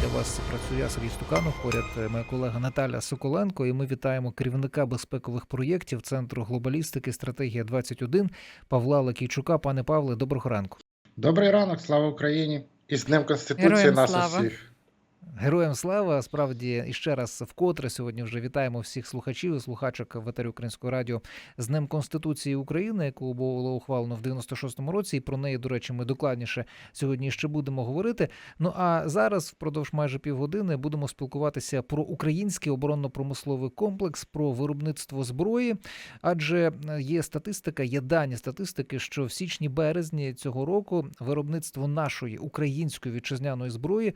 для вас працює Сергій Стуканов. Поряд е, моя колега Наталя Соколенко. І ми вітаємо керівника безпекових проєктів Центру глобалістики стратегія 21 Павла Лакійчука. Пане Павле, доброго ранку. Добрий ранок, слава Україні! І з Днем Конституції Героям нас слава. усіх. Героям слава! Справді і ще раз вкотре сьогодні вже вітаємо всіх слухачів і слухачок в етері Українського радіо з Днем Конституції України, яку було ухвалено в 96-му році. І про неї, до речі, ми докладніше сьогодні ще будемо говорити. Ну а зараз, впродовж майже півгодини, будемо спілкуватися про український оборонно-промисловий комплекс, про виробництво зброї. Адже є статистика, є дані статистики, що в січні-березні цього року виробництво нашої української вітчизняної зброї е,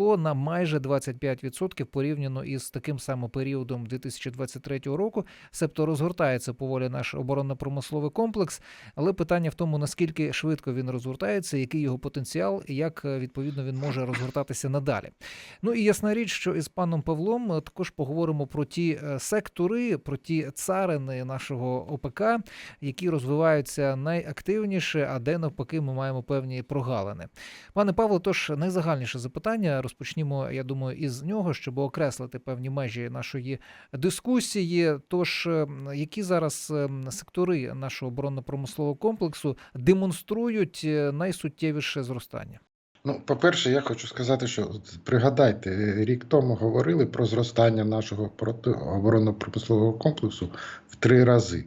зросло на майже 25% порівняно із таким самим періодом 2023 року. Себто розгортається поволі наш оборонно-промисловий комплекс. Але питання в тому, наскільки швидко він розгортається, який його потенціал, і як е, відповідно він може розгортатися надалі. Ну і ясна річ, що із паном Павлом е, також поговоримо про ті е, сектори, про ті царини нашого ОПК, які розвиваються найактивніше, а де навпаки ми маємо певні прогалини. Пане Павло, тож найзагальніше запитання розпочнімо, я думаю, із нього, щоб окреслити певні межі нашої дискусії. Тож, е, які зараз е, сектори нашого оборонно-промислового комплексу демонструють е, найсуттєвіше зростання? Ну, по-перше, я хочу сказати, що пригадайте, рік тому говорили про зростання нашого оборонно-промислового комплексу в три рази.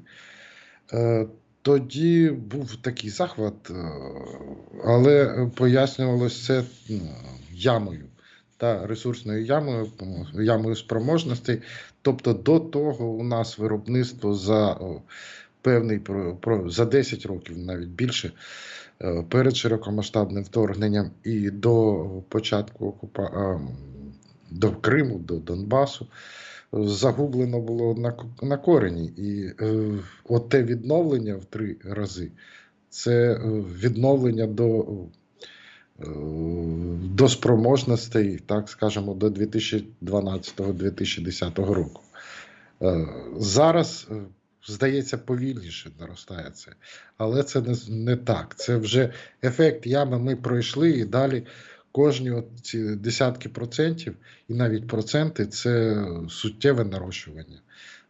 Тоді був такий захват, але пояснювалося це ну, ямою та ресурсною ямою, ямою спроможностей. Тобто до того у нас виробництво за певний про, за 10 років, навіть більше, е, перед широкомасштабним вторгненням і до початку окупа... до Криму, до Донбасу. Загублено було на, на корені. І е, от те відновлення в три рази це е, відновлення до, е, до спроможностей, так скажемо, до 2012-2010 року. Е, Зараз, е, здається, повільніше наростає це. Але це не, не так. Це вже ефект ями ми пройшли і далі. Кожні ці десятки процентів і навіть проценти це суттєве нарощування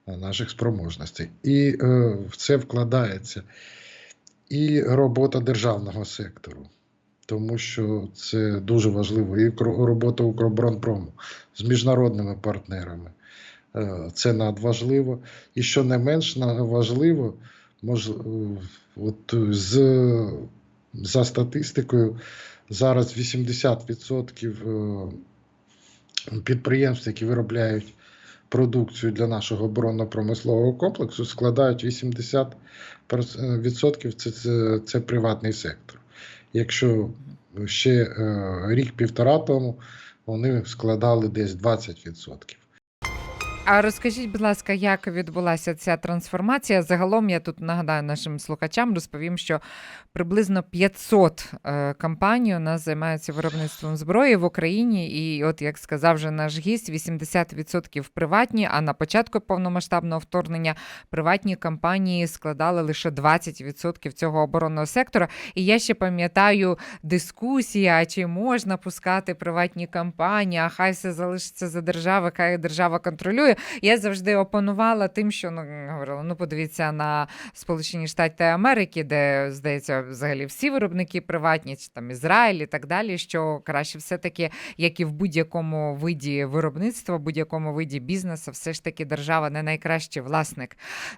е, наших спроможностей. І е, в це вкладається і робота державного сектору, тому що це дуже важливо, і робота Укроборонпрому з міжнародними партнерами. Е, Це надважливо. І що не менш важливо, мож, е, от з, за статистикою, зараз 80% е, підприємств, які виробляють продукцію для нашого оборонно-промислового комплексу, складають 80% це, це, це приватний сектор. Якщо ще е, рік-півтора тому вони складали десь 20%. А розкажіть, будь ласка, як відбулася ця трансформація? Загалом я тут нагадаю нашим слухачам, розповім, що приблизно 500 е, компаній у нас займаються виробництвом зброї в Україні. І, от як сказав вже наш гість, 80% приватні. А на початку повномасштабного вторгнення приватні компанії складали лише 20% цього оборонного сектора. І я ще пам'ятаю дискусії, а чи можна пускати приватні компанії, а хай все залишиться за держави, хай держава контролює. Я завжди опонувала тим, що ну говорила: ну подивіться на Сполучені Штати Америки, де здається, взагалі всі виробники приватні, чи там Ізраїль і так далі. Що краще, все-таки, як і в будь-якому виді виробництва, будь-якому виді бізнесу, все ж таки держава не найкращий власник.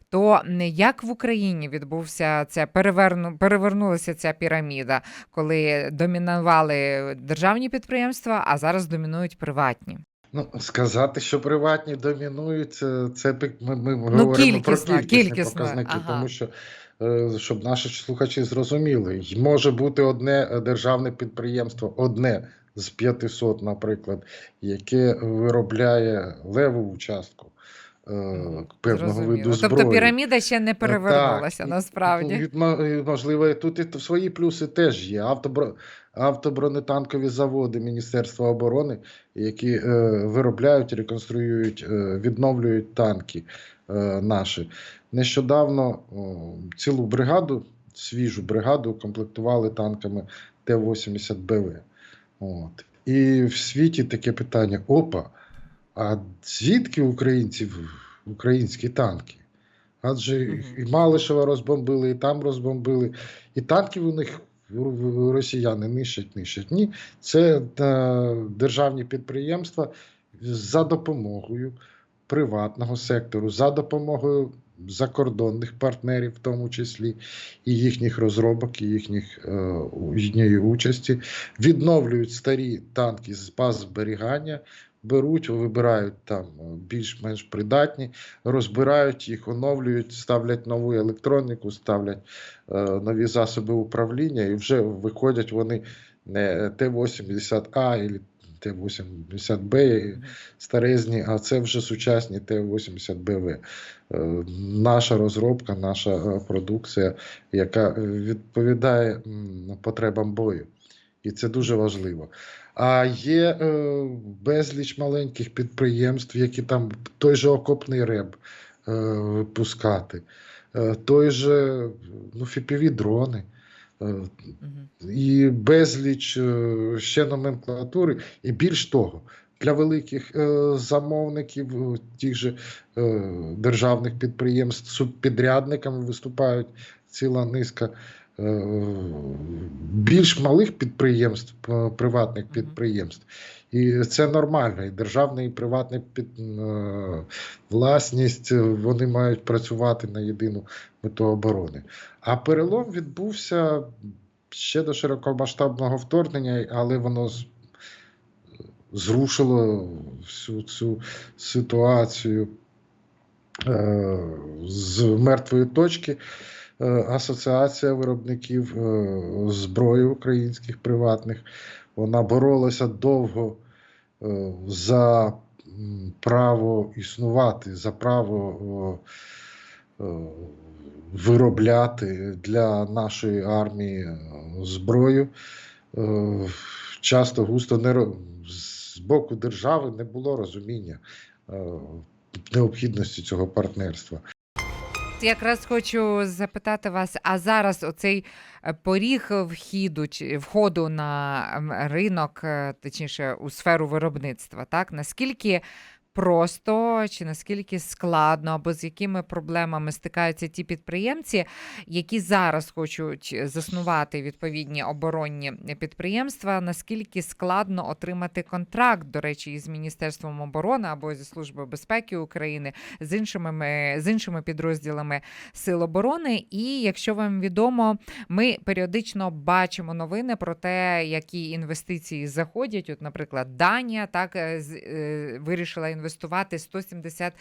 То не як в Україні відбувся це переверну, перевернулася ця піраміда, коли домінували державні підприємства, а зараз домінують приватні. Ну, сказати, що приватні домінують, це, це ми, ми, ну, говоримо кількісно, про кількісні кількісно, показники, ага. тому що е, щоб наші слухачі зрозуміли, може бути одне е, державне підприємство, одне з 500, наприклад, яке виробляє леву частку е, певного Зрозуміло. виду зброї. Тобто піраміда ще не перевернулася Так, насправді. і, Можливо, тут і свої плюси теж є. Автобро... Автобронетанкові заводи Міністерства оборони, які е, виробляють, реконструюють, е, відновлюють танки е, наші. Нещодавно о, цілу бригаду, свіжу бригаду, укомплектували танками Т-80БВ. От. І в світі таке питання: опа, а звідки українців українські танки? Адже і Малишева розбомбили, і там розбомбили, і танків у них росіяни нищать, нищать. Ні, це е, державні підприємства за допомогою приватного сектору, за допомогою закордонних партнерів, в тому числі і їхніх розробок, і їхніх, е, їхньої участі, відновлюють старі танки з баз зберігання, беруть, вибирають там е, більш-менш придатні, розбирають їх, оновлюють, ставлять нову електроніку, ставлять е, нові засоби управління, і вже виходять вони не Т-80А і Т-80Б старезні, а це вже сучасні Т-80БВ. Е, Наша розробка, наша е, продукція, яка відповідає потребам бою. І це дуже важливо. А є е, безліч маленьких підприємств, які там той же окопний реб е, випускати, е, той же ну, фіпіві дрони. Е, і безліч е, ще номенклатури. І більш того, для великих е, замовників, тих же державних підприємств, субпідрядниками виступають ціла низка. Е, Більш малих підприємств, приватних підприємств. І це нормально. І державна, і приватна під, е, власність, е, вони мають працювати на єдину мету оборони. А перелом відбувся ще до широкомасштабного вторгнення, але воно зрушило всю цю ситуацію з мертвої точки. Е, Асоціація виробників е, зброї українських приватних. Вона боролася довго е, за право існувати, за право виробляти для нашої армії зброю. Часто густо не з боку держави не було розуміння необхідності цього партнерства. Якраз хочу запитати вас, а зараз оцей е, поріг вхіду чи входу на ринок, е, точніше, у сферу виробництва, так? Наскільки просто чи наскільки складно, або з якими проблемами стикаються ті підприємці, які зараз хочуть заснувати відповідні оборонні підприємства, наскільки складно отримати контракт, до речі, із Міністерством оборони або зі Службою безпеки України з іншими з іншими підрозділами Сил оборони. І якщо вам відомо, ми періодично бачимо новини про те, які інвестиції заходять. От, наприклад, Данія так е, е, вирішила інвестувати 170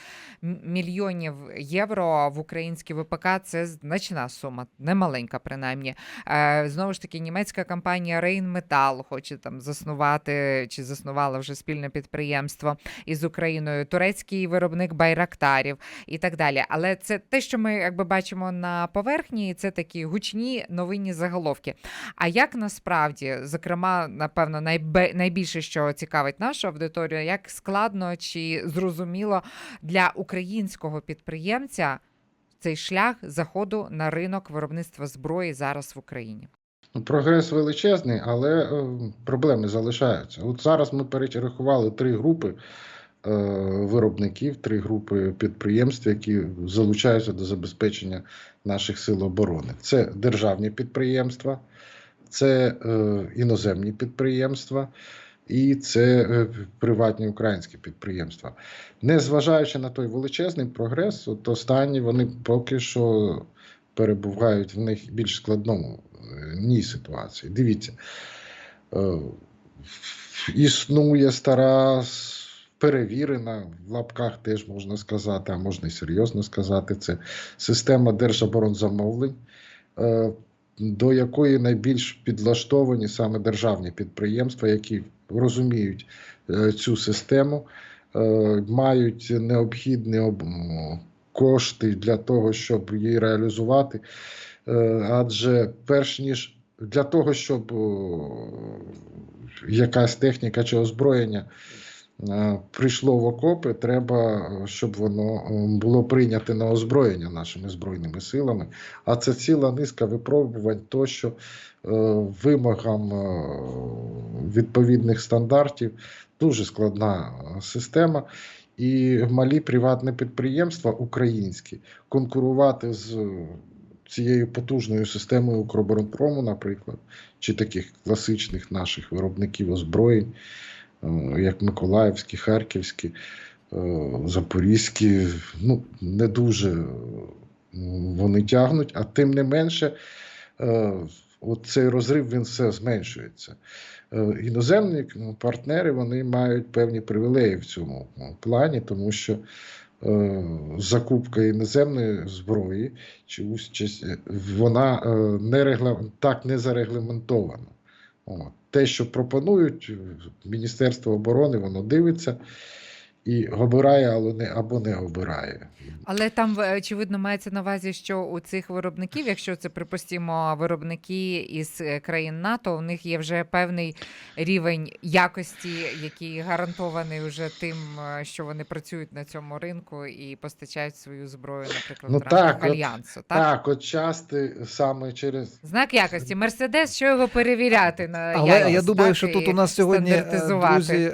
мільйонів євро в українські ВПК. Це значна сума, немаленька, принаймні. Е, Знову ж таки, німецька компанія Rheinmetall хоче там заснувати чи заснувала вже спільне підприємство із Україною. Турецький виробник байрактарів і так далі. Але це те, що ми якби бачимо на поверхні, і це такі гучні новинні заголовки. А як насправді, зокрема, напевно, найбільше, що цікавить нашу аудиторію, як складно чи зрозуміло для українського підприємця цей шлях заходу на ринок виробництва зброї зараз в Україні? Ну, Прогрес величезний, але е, проблеми залишаються. От зараз ми перерахували три групи е, виробників, три групи підприємств, які залучаються до забезпечення наших сил оборони. Це державні підприємства, це е, іноземні підприємства. І це е, приватні українські підприємства. Незважаючи на той величезний прогрес, от останні вони поки що перебувають в них більш складному е, ній ситуації. Дивіться, е, існує стара, перевірена, в лапках теж можна сказати, а можна і серйозно сказати, це система держоборонзамовлень, до якої найбільш підлаштовані саме державні підприємства, які розуміють е, цю систему, е, мають необхідні кошти для того, щоб її реалізувати. Е, Адже перш ніж для того, щоб якась техніка чи озброєння прийшло в окопи, треба, е, щоб воно е, було прийняте на озброєння нашими збройними силами. А це ціла низка випробувань, тощо е, вимогам е, відповідних стандартів. Дуже складна е, система. І малі приватні підприємства українські конкурувати з цією потужною системою Укроборонпрому, наприклад, чи таких класичних наших виробників озброєнь, е, як Миколаївські, Харківські, е, Запорізькі, ну, не дуже е, вони тягнуть, а тим не менше, е, цей розрив він все зменшується. Е, Іноземні ну, партнери вони мають певні привілеї в цьому плані, тому що е, закупка іноземної зброї чи участь, е, вона е, не регла... так не зарегламентована. От. Те, що пропонують Міністерство оборони, воно дивиться і обирає, але не або не обирає. Але там е, очевидно мається на увазі, що у цих виробників, якщо це припустимо, виробники із е, країн НАТО, у них є вже певний рівень якості, який гарантований вже тим, е, що вони працюють на цьому ринку і постачають свою зброю, наприклад, Ну так, от- альянсу. Так? Так, от части саме через Знак якості. Мерседес, що його перевіряти на Але я думаю, так, що тут у нас сьогодні, друзі,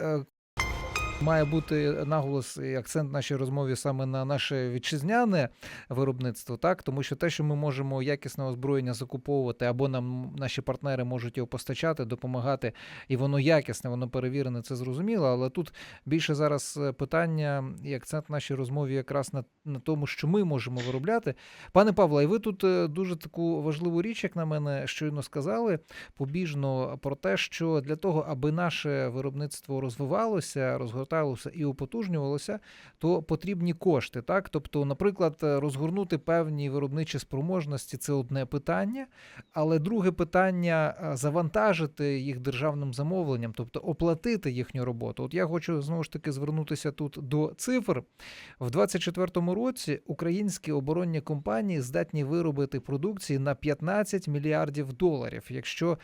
має бути наголос і акцент в нашій розмові саме на наше вітчизняне виробництво, так тому що те, що ми можемо якісне озброєння закуповувати, або нам наші партнери можуть його постачати, допомагати, і воно якісне, воно перевірене, це зрозуміло. Але тут більше зараз е, питання і акцент нашій розмові якраз на, на тому, що ми можемо виробляти. Пане Павло, і ви тут е, дуже таку важливу річ, як на мене, щойно сказали побіжно про те, що для того, аби наше виробництво розвивалося, розгорталося і употужнювалося, то потрібні кошти. Так, тобто, наприклад, е, розгорнути певні виробничі спроможності це одне питання, але друге питання е, завантажити їх державним замовленням, тобто оплатити їхню роботу. От я хочу знову ж таки звернутися тут до цифр. В 2024 році українські оборонні компанії здатні виробити продукції на 15 мільярдів доларів. Якщо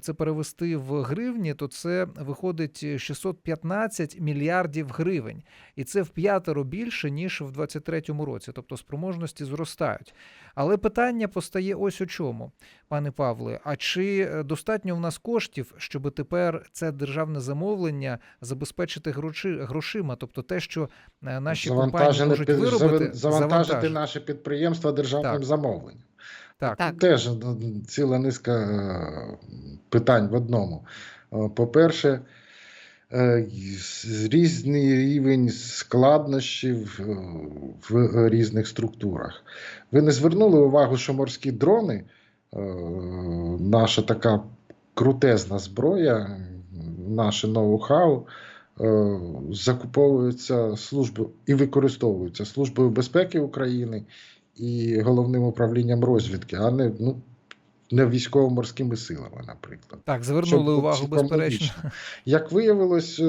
це перевести в гривні, то це виходить 615 мільярдів гривень, і це в п'ятеро більше ніж в 2023 році. Тобто спроможності зростають. Але питання постає ось у чому, пане Павле. А чи е, достатньо в нас коштів, щоб тепер це державне замовлення забезпечити гроші, грошима? Тобто те, що е, наші компанії можуть під- виробити, завантажити завантажити. наше підприємство державним Так. замовленням. Так. Так. Теж е, ціла низка питань в одному. По-перше, різний рівень складнощів е, в різних структурах. Ви не звернули увагу, що морські дрони, е, наша така крутезна зброя, наше ноу-хау, е, закуповуються службою і використовуються Службою безпеки України і головним управлінням розвідки, а не, ну, не військово-морськими силами, наприклад. Так, звернули Щоб увагу, безперечно. Як виявилось,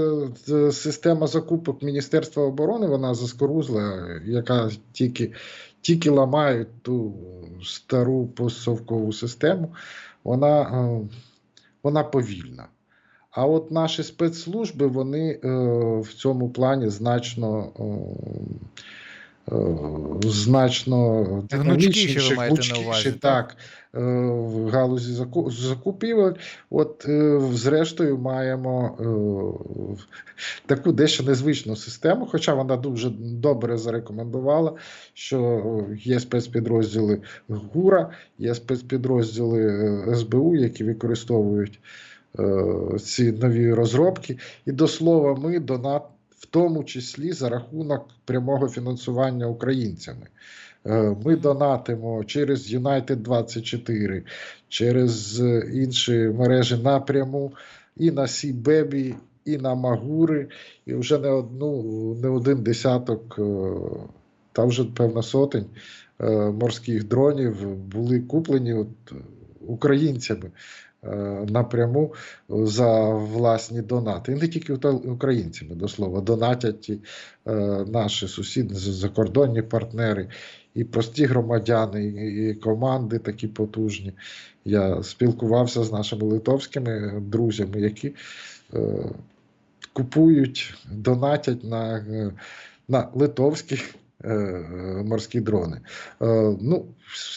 е, система закупок Міністерства оборони, вона заскорузла, яка тільки, тільки ламають ту стару постсовкову систему, вона, е, вона повільна. А от наші спецслужби, вони е, в цьому плані значно. Е, Значно Гнучкіші ви маєте на гнучкіші, увазі, так? е, в галузі закупівель. От, е, зрештою, маємо таку дещо незвичну систему, хоча вона дуже добре зарекомендувала, що є спецпідрозділи ГУРа, є спецпідрозділи СБУ, які використовують ці нові розробки. І до слова, ми донат, в тому числі за рахунок прямого фінансування українцями. Е, Ми донатимо через United 24, через е, інші мережі напряму і на Сібебі, і на Магури, і вже не одну, не один десяток, е, та вже певна сотень морських дронів були куплені от, українцями напряму за власні донати. І не тільки українцями, до слова, донатять і е, наші сусіди, закордонні партнери, і прості громадяни, і, команди такі потужні. Я спілкувався з нашими литовськими друзями, які е, купують, донатять на, е, на литовські е, е, морські дрони. Е, Ну,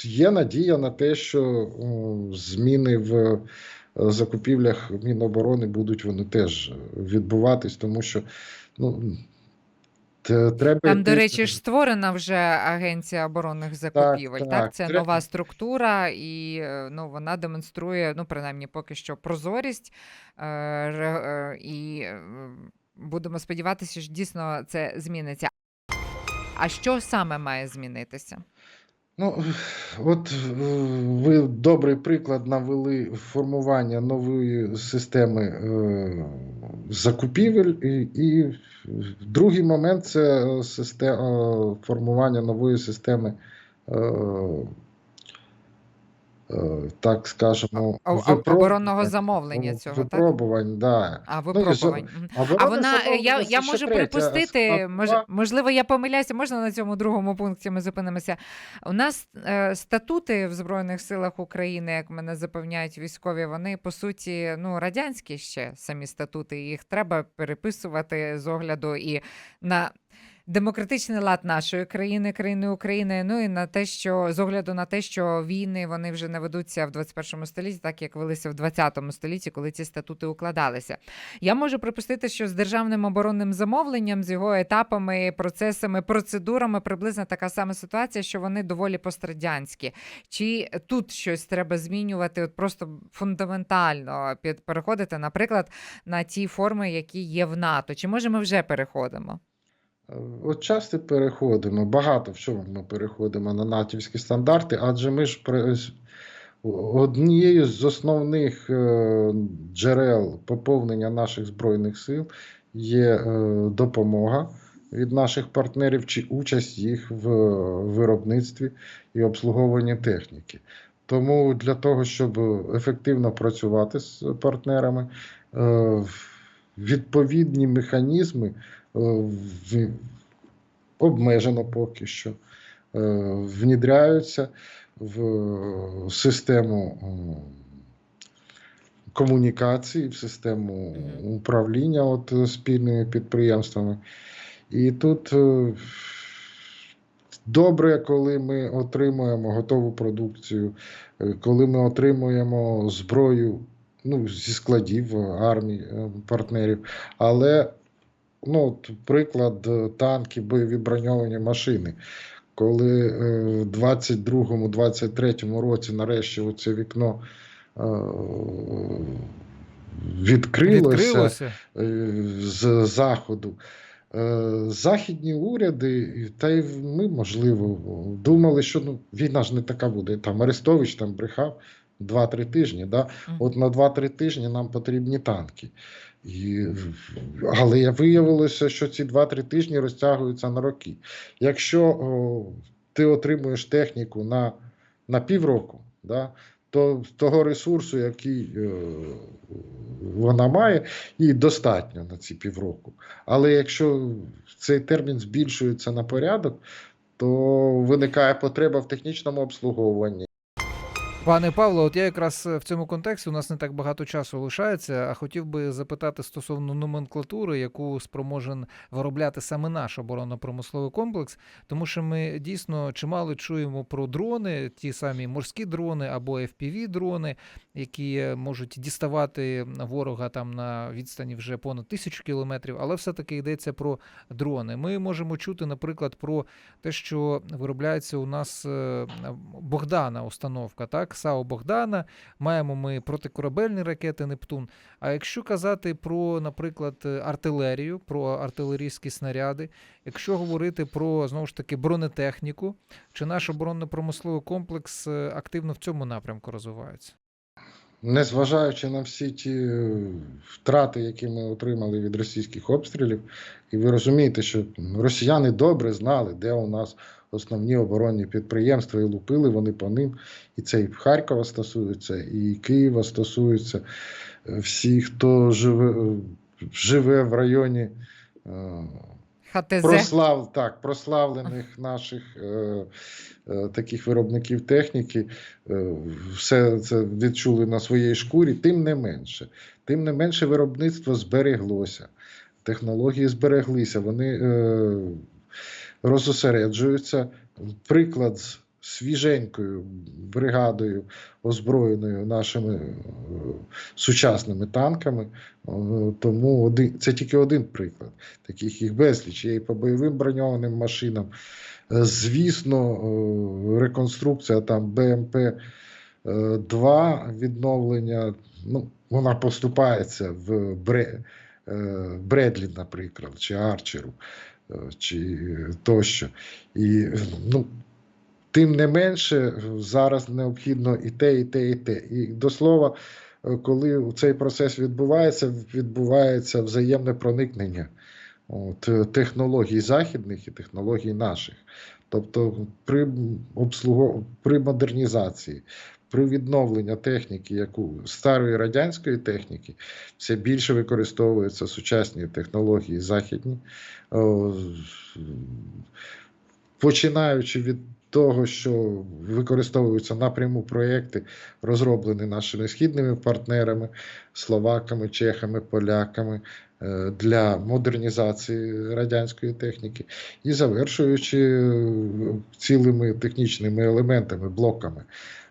є надія на те, що зміни в е, закупівлях Міноборони будуть вони теж відбуватись, тому що ну, треба. Там, до речі, ж створена вже агенція оборонних закупівель. Так, так, це треба- нова структура, і е, ну вона демонструє, ну принаймні, поки що прозорість. Е, е, і е, будемо сподіватися, що дійсно це зміниться. А що саме має змінитися? Ну, от е, ви добрий приклад навели формування нової системи е, закупівель, і, і другий момент це система формування нової системи. Е, е, так скажемо, О- випробувань. оборонного замовлення цього, так? Да. А Ну, випробувань. за- А вона, е, я, я можу третя припустити, мож, можливо, я помиляюся, можна на цьому другому пункті ми зупинимося. У нас е, статути в Збройних силах України, як мене запевняють військові, вони по суті ну, радянські ще самі статути. Їх треба переписувати з огляду і на. Демократичний лад нашої країни, країни України, ну і на те, що з огляду на те, що війни вони вже не ведуться в 21 столітті, так як велися в 20 столітті, коли ці статути укладалися. Я можу припустити, що з державним оборонним замовленням, з його етапами, процесами, процедурами приблизно така сама ситуація, що вони доволі пострадянські. Чи тут щось треба змінювати, от просто фундаментально під переходити, наприклад, на ті форми, які є в НАТО? Чи може ми вже переходимо? От часто переходимо, багато в чому ми переходимо на натівські стандарти, адже ми ж однією з основних е, джерел поповнення наших збройних сил є е, допомога від наших партнерів чи участь їх в виробництві і обслуговуванні техніки. Тому для того, щоб ефективно працювати з партнерами, е, відповідні механізми е, обмежено поки що, е, внідряються в систему комунікації, в систему управління от, е, спільними підприємствами. І тут е, добре, коли ми отримуємо готову продукцію, е, коли ми отримуємо зброю ну, зі складів е, армії е, партнерів, але ну, от, приклад е, танки, бойові броньовані машини. Коли е, в 22-23 році нарешті оце вікно е, відкрилося, Відкрилося. з заходу. Західні уряди, та й ми, можливо, думали, що ну, війна ж не така буде. Там Арестович там брехав 2-3 тижні. Да? От на 2-3 тижні нам потрібні танки. І, але я виявилося, що ці 2-3 тижні розтягуються на роки. Якщо о, ти отримуєш техніку на, на півроку, да, то того ресурсу, який е, вона має, їй достатньо на ці півроку. Але якщо цей термін збільшується на порядок, то виникає потреба в технічному обслуговуванні. Пане Павло, от я якраз е, в цьому контексті у нас не так багато часу лишається, а хотів би запитати стосовно номенклатури, яку спроможен виробляти саме наш оборонно-промисловий комплекс, тому що ми дійсно чимало чуємо про дрони, ті самі морські дрони або fpv дрони, які е, можуть діставати ворога там на відстані вже понад тисячу кілометрів, але все-таки йдеться про дрони. Ми можемо чути, наприклад, про те, що виробляється у нас е, Богдана установка, так, САУ Богдана. Маємо ми протикорабельні ракети Нептун. А якщо казати про, наприклад, артилерію, про артилерійські снаряди, якщо говорити про знову ж таки бронетехніку, чи наш оборонно-промисловий комплекс е, активно в цьому напрямку розвивається? Незважаючи на всі ті е, втрати, які ми отримали від російських обстрілів, і ви розумієте, що росіяни добре знали, де у нас основні оборонні підприємства, і лупили вони по ним. І це і Харкова стосується, і Києва стосується. Е, Всі, хто живе, е, живе в районі. ХТЗ. Прослав, так, прославлених наших е, е, таких виробників техніки, е, все це відчули на своїй шкурі, тим не менше. Тим не менше виробництво збереглося. технології збереглися, вони е, розосереджуються. Приклад з свіженькою бригадою, озброєною нашими е, сучасними танками. Е, Тому один, це тільки один приклад. Таких їх безліч. Є і по бойовим броньованим машинам. Е, Звісно, реконструкція там БМП 2 відновлення, ну, вона поступається в Бре, Бредлі, наприклад, чи Арчеру, чи тощо. І ну, тим не менше, зараз необхідно і те, і те, і те. І до слова, е, коли цей процес відбувається, відбувається взаємне проникнення от, е, технологій західних і технологій наших. Тобто при обслугов... при модернізації, при відновленні техніки, яку старої радянської техніки, все більше використовуються сучасні технології західні, О, починаючи від того, що використовуються напряму проєкти, розроблені нашими східними партнерами, словаками, чехами, поляками е, для модернізації радянської техніки, і завершуючи е, цілими технічними елементами, блоками.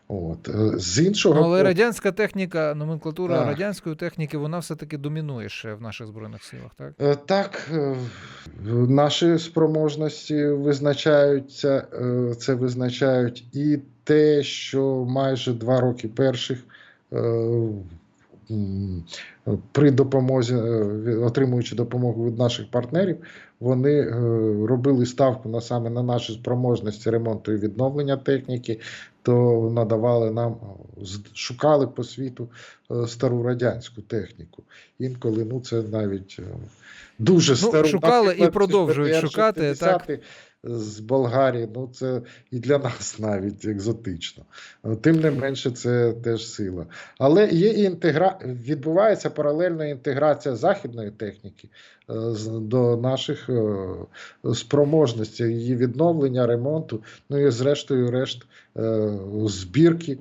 От. Е, З іншого Ну, але боку- радянська техніка, номенклатура Так. радянської техніки, вона все-таки домінує ще в наших збройних силах, так? Е, Так, е, наші спроможності визначаються, це визначають і те, що майже два роки перших при допомозі, отримуючи допомогу від наших партнерів, вони е, робили ставку на саме на наші спроможності ремонту і відновлення техніки, то надавали нам, е, шукали по світу е, стару радянську техніку. Інколи ну це навіть дуже Ну, стару шукали і продовжують шукати, так. 60 з Болгарії. Ну це і для нас навіть екзотично. Тим не менше, це теж сила. Але є і інтегра... відбувається паралельна інтеграція західної техніки е, до наших е, спроможностей, її відновлення, ремонту, ну і зрештою решт е, збірки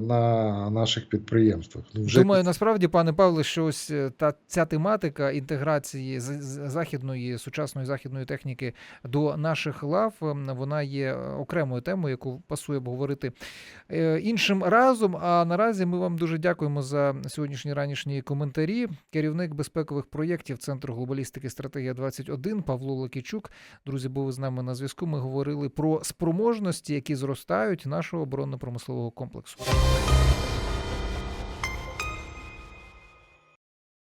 на наших підприємствах. Ну, вже Думаю, насправді, пане Павле, що ось е, та ця тематика інтеграції західної сучасної західної техніки до наших лав, ем, вона є е, окремою темою, яку пасує обговорити е, іншим разом. А наразі ми вам дуже дякуємо за сьогоднішні ранішні коментарі. Керівник безпекових проєктів Центру глобалістики стратегія 21 Павло Лакічук. Друзі, були з нами на зв'язку. Ми говорили про спроможності, які зростають нашого оборонно-промислового комплексу. Santos.